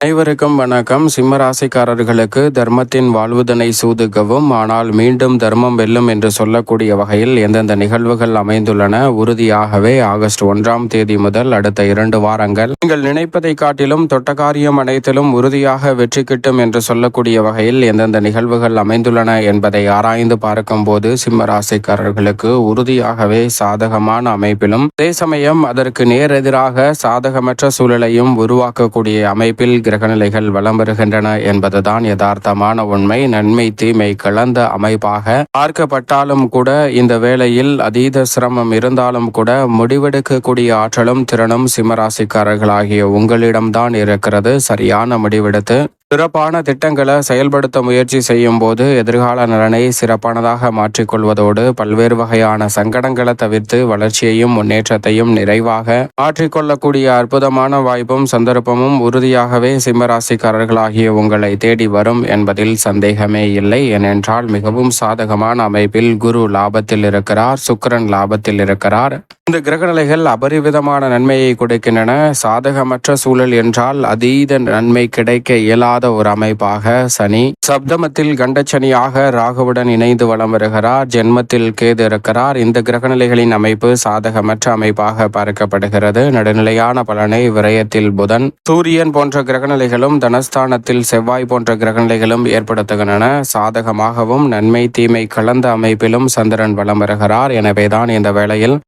அனைவருக்கும் வணக்கம். சிம்ம ராசிக்காரர்களுக்கு தர்மத்தின் வாழ்வுதனை சூதுகவும் ஆனால் மீண்டும் தர்மம் வெல்லும் என்று சொல்லக்கூடிய வகையில் எந்தெந்த நிகழ்வுகள் அமைந்துள்ளன உறுதியாகவே ஆகஸ்ட் ஒன்றாம் தேதி முதல் அடுத்த இரண்டு வாரங்கள். நீங்கள் நினைப்பதை காட்டிலும் தொட்ட காரியம் அனைத்திலும் உறுதியாக வெற்றி கிட்டும் என்று சொல்லக்கூடிய வகையில் எந்தெந்த நிகழ்வுகள் அமைந்துள்ளன என்பதை ஆராய்ந்து பார்க்கும்போது சிம்ம ராசிக்காரர்களுக்கு உறுதியாகவே சாதகமான அமைப்பிலும் அதே சமயம் அதற்கு நேரெதிராக சாதகமற்ற சூழலையும் உருவாக்கக்கூடிய அமைப்பில் கிரகநிலைகள் வலம் வருகின்றன என்பதுதான் யதார்த்தமான உண்மை. நன்மை தீமை கலந்த அமைப்பாக பார்க்கப்பட்டாலும் கூட இந்த வேளையில் அதீத சிரமம் இருந்தாலும் கூட முடிவெடுக்கக்கூடிய ஆற்றலும் திறனும் சிம்மராசிக்காரர்களாகிய உங்களிடம்தான் இருக்கிறது. சரியான முடிவெடுத்து சிறப்பான திட்டங்களை செயல்படுத்த முயற்சி செய்யும் போது எதிர்கால நலனை சிறப்பானதாக மாற்றிக்கொள்வதோடு பல்வேறு வகையான சங்கடங்களை தவிர்த்து வளர்ச்சியையும் முன்னேற்றத்தையும் நிறைவாக மாற்றிக்கொள்ளக்கூடிய அற்புதமான வாய்ப்பும் சந்தர்ப்பமும் உறுதியாகவே சிம்மராசிக்காரர்களாகிய உங்களை தேடி வரும் என்பதில் சந்தேகமே இல்லை. ஏனென்றால் மிகவும் சாதகமான அமைப்பில் குரு லாபத்தில் இருக்கிறார் சுக்கரன் லாபத்தில் இருக்கிறார். இந்த கிரகநிலைகள் அபரிவிதமான நன்மையை கொடுக்கின்றன. சாதகமற்ற சூழல் என்றால் அதீத நன்மை கிடைக்க இயலாத ஒரு அமைப்பாக சனி. சப்தமத்தில் கண்டச்சனியாக ராகுவுடன் இணைந்து வலம் வருகிறார். ஜென்மத்தில் கேது இருக்கிறார் இந்த கிரகநிலைகளின் அமைப்பு சாதகமற்ற அமைப்பாக பார்க்கப்படுகிறது. நடுநிலையான பலனை விரயத்தில் புதன். சூரியன் போன்ற கிரகநிலைகளும் தனஸ்தானத்தில் செவ்வாய் போன்ற கிரகநிலைகளும் ஏற்படுத்துகின்றன. சாதகமாகவும் நன்மை தீமை கலந்த அமைப்பிலும் சந்திரன் வலம் வருகிறார். எனவேதான் இந்த வேளையில்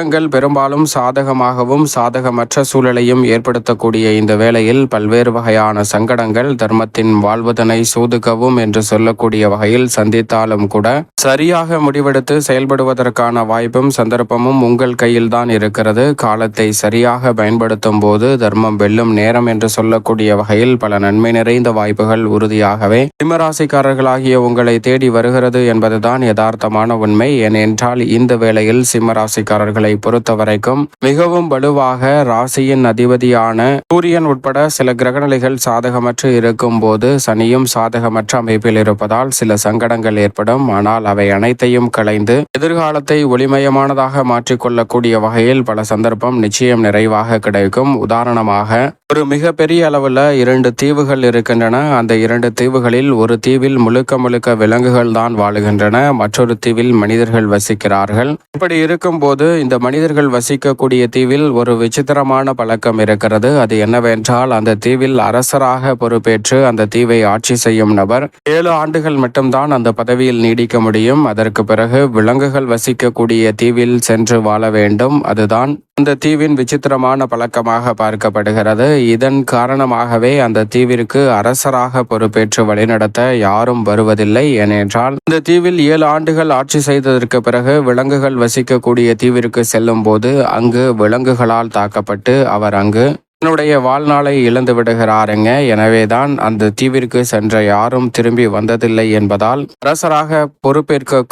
கிரகங்கள் பெரும்பாலும் சாதகமாகவும் சாதகமற்ற சூழலையும் ஏற்படுத்தக்கூடிய இந்த வேளையில் பல்வேறு வகையான சங்கடங்கள் தர்மத்தின் வாழ்வதனை சூதுக்கவும் என்று சொல்லக்கூடிய வகையில் சந்தித்தாலும் கூட சரியாக முடிவெடுத்து செயல்படுவதற்கான வாய்ப்பும் சந்தர்ப்பமும் உங்கள் கையில்தான் இருக்கிறது. காலத்தை சரியாக பயன்படுத்தும் போது தர்மம் வெல்லும் நேரம் என்று சொல்லக்கூடிய வகையில் பல நன்மை நிறைந்த வாய்ப்புகள் உறுதியாகவே சிம்மராசிக்காரர்களாகிய உங்களை தேடி வருகிறது என்பதுதான் யதார்த்தமான உண்மை. ஏனென்றால் இந்த வேளையில் சிம்மராசிக்காரர்களை பொறுத்தவரைக்கும் மிகவும் வலுவாக ராசியின் அதிபதியான சூரியன் உட்பட சில கிரகநிலைகள் சாதகமற்று இருக்கும் போது சனியும் சாதகமற்ற அமைப்பில் இருப்பதால் சில சங்கடங்கள் ஏற்படும். ஆனால் அவை அனைத்தையும் களைந்து எதிர்காலத்தை ஒளிமயமானதாக மாற்றிக்கொள்ளக்கூடிய வகையில் பல சந்தர்ப்பம் நிச்சயம் நிறைவாக கிடைக்கும். உதாரணமாக ஒரு மிகப்பெரிய அளவில் இரண்டு தீவுகள் இருக்கின்றன. அந்த இரண்டு தீவுகளில் ஒரு தீவில் முழுக்க முழுக்க விலங்குகள் தான் வாழுகின்றன. மற்றொரு தீவில் மனிதர்கள் வசிக்கிறார்கள். இப்படி இருக்கும்போது இந்த மனிதர்கள் வசிக்கக்கூடிய தீவில் ஒரு விசித்திரமான பழக்கம் இருக்கிறது. அது என்னவென்றால் அந்த தீவில் அரசராக பொறுப்பேற்று அந்த தீவை ஆட்சி செய்யும் நபர் ஏழு ஆண்டுகள் மட்டும்தான் அந்த பதவியில் நீடிக்க முடியும். அதற்கு பிறகு விலங்குகள் வசிக்கக்கூடிய தீவில் சென்று வாழ வேண்டும். அதுதான் அந்த தீவின் விசித்திரமான பழக்கமாக பார்க்கப்படுகிறது. இதன் காரணமாகவே அந்த தீவிற்கு அரசராக பொறுப்பேற்று வழிநடத்த யாரும் வருவதில்லை. ஏனென்றால் இந்த தீவில் ஏழு ஆண்டுகள் ஆட்சி செய்ததற்கு பிறகு விலங்குகள் வசிக்கக்கூடிய தீவிற்கு செல்லும் போது அங்கு விலங்குகளால் தாக்கப்பட்டு அவர் அங்கு தன்னுடைய வாழ்நாளை இழந்து விடுகிறாருங்க. எனவேதான் அந்த தீவிற்கு சென்ற யாரும் திரும்பி வந்ததில்லை என்பதால் அரசராக பொறுப்பேற்க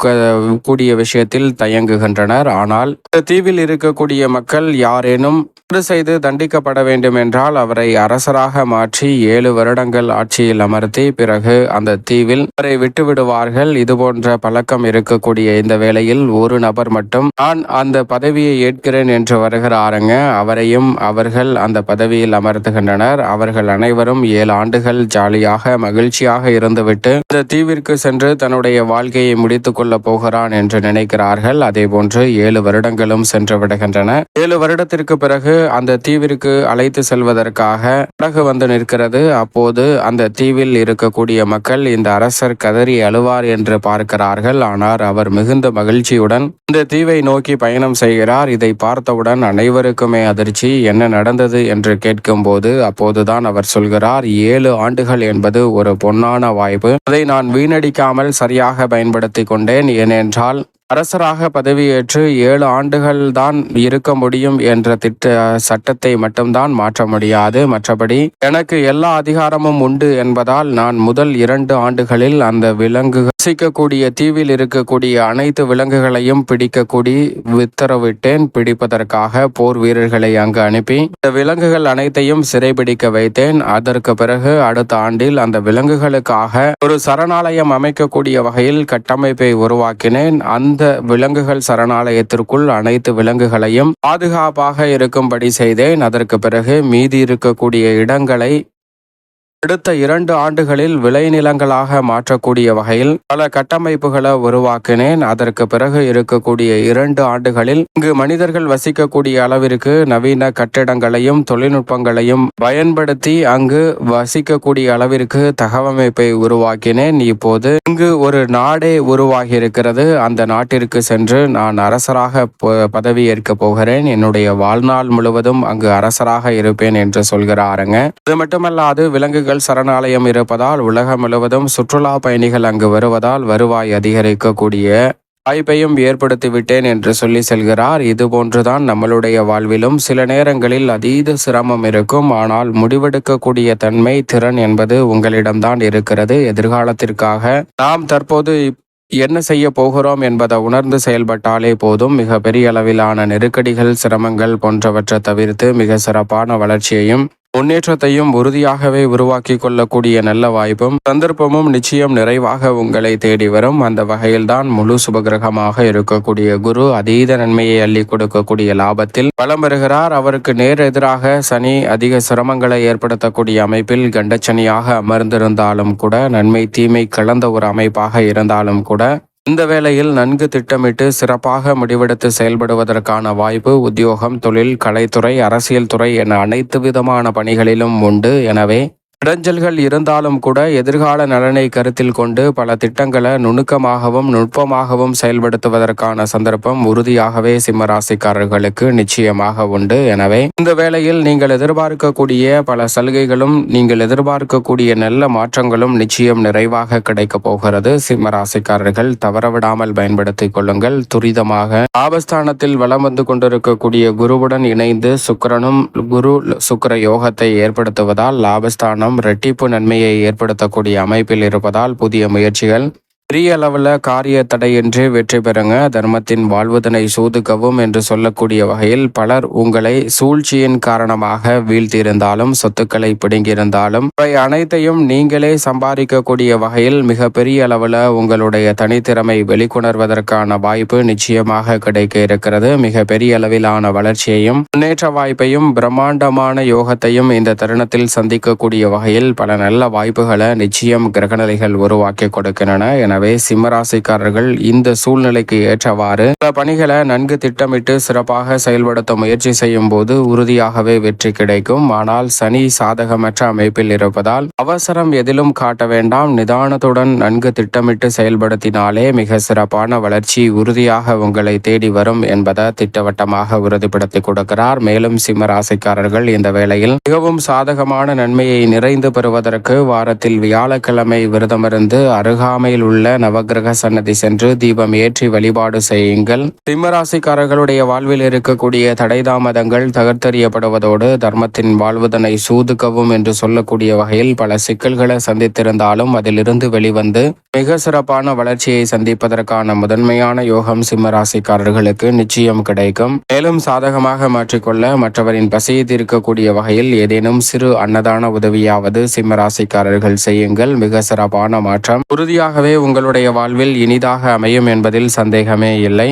கூடிய விஷயத்தில் தயங்குகின்றனர். ஆனால் இந்த தீவில் இருக்கக்கூடிய மக்கள் யாரேனும் தவறு செய்து தண்டிக்கப்பட வேண்டும் என்றால் அவரை அரசராக மாற்றி ஏழு வருடங்கள் ஆட்சியில் அமர்த்தி பிறகு அந்த தீவில் அவரை விட்டுவிடுவார்கள். இதுபோன்ற இது போன்ற பழக்கம் இருக்கக்கூடிய இந்த வேளையில் ஒரு நபர் மட்டும் நான் அந்த பதவியை ஏற்கிறேன் என்று வருகிறாருங்க. அவரையும் அவர்கள் அந்த பதவியில் அமர்த்துகின்றனர் அவர்கள் அனைவரும் ஏழு ஆண்டுகள் ஜாலியாக மகிழ்ச்சியாக இருந்துவிட்டு இந்த தீவிற்கு சென்று தன்னுடைய வாழ்க்கையை முடித்துக் கொள்ள போகிறான் என்று நினைக்கிறார்கள். அதே போன்று ஏழு வருடங்களும் சென்று விடுகின்றன. ஏழு வருடத்திற்கு பிறகு அந்த தீவிற்கு அழைத்து செல்வதற்காக படகு வந்து நிற்கிறது. அப்போது அந்த தீவில் இருக்கக்கூடிய மக்கள் இந்த அரசர் கதறி அழுவார் என்று பார்க்கிறார்கள். ஆனால் அவர் மிகுந்த மகிழ்ச்சியுடன் இந்த தீவை நோக்கி பயணம் செய்கிறார். இதை பார்த்தவுடன் அனைவருக்குமே அதிர்ச்சி. என்ன நடந்தது? என்று கேட்கும்போது அப்போதுதான் அவர் சொல்கிறார் ஏழு ஆண்டுகள் என்பது ஒரு பொன்னான வாய்ப்பு. அதை நான் வீணடிக்காமல் சரியாக பயன்படுத்தி கொண்டேன். ஏனென்றால் அரசராக பதவியேற்று ஏழு ஆண்டுகள் தான் இருக்க முடியும் என்ற திட்ட சட்டத்தை மட்டும்தான் மாற்ற முடியாது. மற்றபடி எனக்கு எல்லா அதிகாரமும் உண்டு என்பதால் நான் முதல் இரண்டு ஆண்டுகளில் அந்த விலங்கு வசிக்கக்கூடிய தீவில் இருக்கக்கூடிய அனைத்து விலங்குகளையும் பிடிக்கக்கூடி உத்தரவிட்டேன். பிடிப்பதற்காக போர் வீரர்களை அங்கு அனுப்பி இந்த விலங்குகள் அனைத்தையும் சிறைபிடிக்க வைத்தேன். அதற்கு பிறகு அடுத்த ஆண்டில் அந்த விலங்குகளுக்காக ஒரு சரணாலயம் அமைக்கக்கூடிய வகையில் கட்டமைப்பை உருவாக்கினேன். அந்த விலங்குகள் சரணாலயத்திற்குள் அனைத்து விலங்குகளையும் பாதுகாப்பாக இருக்கும்படி செய்தேன். அதற்கு பிறகு மீதி இருக்கக்கூடிய இடங்களை அடுத்த இரண்டு ஆண்டுகளில் விளைநிலங்களாக மாற்றக்கூடிய வகையில் பல கட்டமைப்புகளை உருவாக்கினேன். அதற்கு பிறகு இருக்கக்கூடிய இரண்டு ஆண்டுகளில் இங்கு மனிதர்கள் வசிக்கக்கூடிய அளவிற்கு நவீன கட்டிடங்களையும் தொழில்நுட்பங்களையும் பயன்படுத்தி அங்கு வசிக்கக்கூடிய அளவிற்கு தகவமைப்பை உருவாக்கினேன். இப்போது இங்கு ஒரு நாடே உருவாகி இருக்கிறது அந்த நாட்டிற்கு சென்று நான் அரசராக பதவியேற்க போகிறேன். என்னுடைய வாழ்நாள் முழுவதும் அங்கு அரசராக இருப்பேன் என்று சொல்கிறாருங்க. அது மட்டுமல்லாது விலங்குகள் சரணாலயம் இருப்பதால் உலகம் முழுவதும் சுற்றுலா பயணிகள் அங்கு வருவதால் வருவாய் அதிகரிக்கக்கூடிய வாய்ப்பையும் ஏற்படுத்திவிட்டேன் என்று சொல்லி செல்கிறார். இதுபோன்றுதான் நம்மளுடைய வாழ்விலும் சில நேரங்களில் அதீத சிரமம் இருக்கும். ஆனால் முடிவெடுக்கக்கூடிய தன்மை திறன் என்பது உங்களிடம்தான் இருக்கிறது. எதிர்காலத்திற்காக நாம் தற்போது என்ன செய்ய போகிறோம் என்பதை உணர்ந்து செயல்பட்டாலே போதும். மிக பெரிய அளவிலான நெருக்கடிகள் சிரமங்கள் போன்றவற்றை தவிர்த்து மிக சிறப்பான வளர்ச்சியையும் முன்னேற்றத்தையும் உறுதியாகவே உருவாக்கி கொள்ளக்கூடிய நல்ல வாய்ப்பும் சந்தர்ப்பமும் நிச்சயம் நிறைவாக உங்களை தேடி வரும். அந்த வகையில்தான் முழு சுபகிரகமாக இருக்கக்கூடிய குரு அதீத நன்மையை அள்ளி கொடுக்கக்கூடிய லாபத்தில் பலம் பெறுகிறார் அவருக்கு நேர் எதிராக சனி அதிக சிரமங்களை ஏற்படுத்தக்கூடிய அமைப்பில் கண்டச்சனியாக அமர்ந்திருந்தாலும் கூட நன்மை தீமை கலந்த ஒரு அமைப்பாக இருந்தாலும் கூட இந்த வேளையில் நன்கு திட்டமிட்டு சிறப்பாக முடிவெடுத்து செயல்படுவதற்கான வாய்ப்பு உத்தியோகம் தொழில் கலைத்துறை அரசியல் துறை என அனைத்து விதமான பணிகளிலும் உண்டு. எனவே இடைஞ்சல்கள் இருந்தாலும் கூட எதிர்கால நலனை கருத்தில் கொண்டு பல திட்டங்களை நுணுக்கமாகவும் நுட்பமாகவும் செயல்படுத்துவதற்கான சந்தர்ப்பம் உறுதியாகவே சிம்மராசிக்காரர்களுக்கு நிச்சயமாக உண்டு. எனவே இந்த வேளையில் நீங்கள் எதிர்பார்க்கக்கூடிய பல சலுகைகளும் நீங்கள் எதிர்பார்க்கக்கூடிய நல்ல மாற்றங்களும் நிச்சயம் நிறைவாக கிடைக்கப் போகிறது. சிம்மராசிக்காரர்கள் தவறவிடாமல் பயன்படுத்திக் கொள்ளுங்கள். துரிதமாக ஆபஸ்தானத்தில் வளம் வந்து கொண்டிருக்கக்கூடிய குருவுடன் இணைந்து சுக்கரனும் குரு சுக்கர யோகத்தை ஏற்படுத்துவதால் லாபஸ்தானம் பணம் ரெட்டிப்பு நன்மையை ஏற்படுத்தக்கூடிய அமைப்பில் இருப்பதால் புதிய முயற்சிகள் பெரிய அளவில் காரிய தடையின்றி வெற்றி பெறுங்க. தர்மத்தின் வாழ்வதனை சூதுக்கவும் என்று சொல்லக்கூடிய வகையில் பலர் உங்களை சூழ்ச்சியின் காரணமாக வீழ்த்தியிருந்தாலும் சொத்துக்களை பிடுங்கியிருந்தாலும் இவை அனைத்தையும் நீங்களே சம்பாதிக்கக்கூடிய வகையில் மிக பெரிய அளவில் உங்களுடைய தனித்திறமை வெளிக்கொணர்வதற்கான வாய்ப்பு நிச்சயமாக கிடைக்க இருக்கிறது. மிக பெரிய அளவிலான வளர்ச்சியையும் முன்னேற்ற வாய்ப்பையும் பிரம்மாண்டமான யோகத்தையும் இந்த தருணத்தில் சந்திக்கக்கூடிய வகையில் பல நல்ல வாய்ப்புகளை நிச்சயம் கிரகநிலைகள் உருவாக்கி கொடுக்கின்றன. என எனவே சிம்மராசிக்காரர்கள் இந்த சூழ்நிலைக்கு ஏற்றவாறு பல பணிகளை நன்கு திட்டமிட்டு சிறப்பாக செயல்படுத்த முயற்சி செய்யும் போது உறுதியாகவே வெற்றி கிடைக்கும். ஆனால் சனி சாதகமற்ற அமைப்பில் இருப்பதால் அவசரம் எதிலும் காட்ட வேண்டாம். நிதானத்துடன் நன்கு திட்டமிட்டு செயல்படுத்தினாலே மிக சிறப்பான வளர்ச்சி உறுதியாக உங்களை தேடி வரும் என்பதை திட்டவட்டமாக உறுதிப்படுத்தி கொடுக்கிறார். மேலும் சிம்ம ராசிக்காரர்கள் இந்த வேளையில் மிகவும் சாதகமான நன்மையை நிறைந்து பெறுவதற்கு வாரத்தில் வியாழக்கிழமை விரதமிருந்து அருகாமையில் உள்ள உள்ள நவகிரக சன்னதி சென்று தீபம் ஏற்றி வழிபாடு செய்யுங்கள். சிம்மராசிக்காரர்களுடைய வாழ்வில் இருக்கக்கூடிய தடை தாமதங்கள் தகர்த்தறியப்படுவதோடு தர்மத்தின் வாழ்வதனை சூதுக்கவும் என்று சொல்லக்கூடிய வகையில் பல சிக்கல்களை சந்தித்திருந்தாலும் அதிலிருந்து வெளிவந்து மிக சிறப்பான வளர்ச்சியை சந்திப்பதற்கான முதன்மையான யோகம் சிம்மராசிக்காரர்களுக்கு நிச்சயம் கிடைக்கும். மேலும் சாதகமாக மாற்றிக்கொள்ள மற்றவரின் பசியை தீர்க்கக்கூடிய வகையில் ஏதேனும் சிறு அன்னதான உதவியாவது சிம்மராசிக்காரர்கள் செய்யுங்கள். மிக சிறப்பான மாற்றம். உறுதியாகவே உங்கள் உங்களுடைய வாழ்வில் இனிதாக அமையும் என்பதில் சந்தேகமே இல்லை.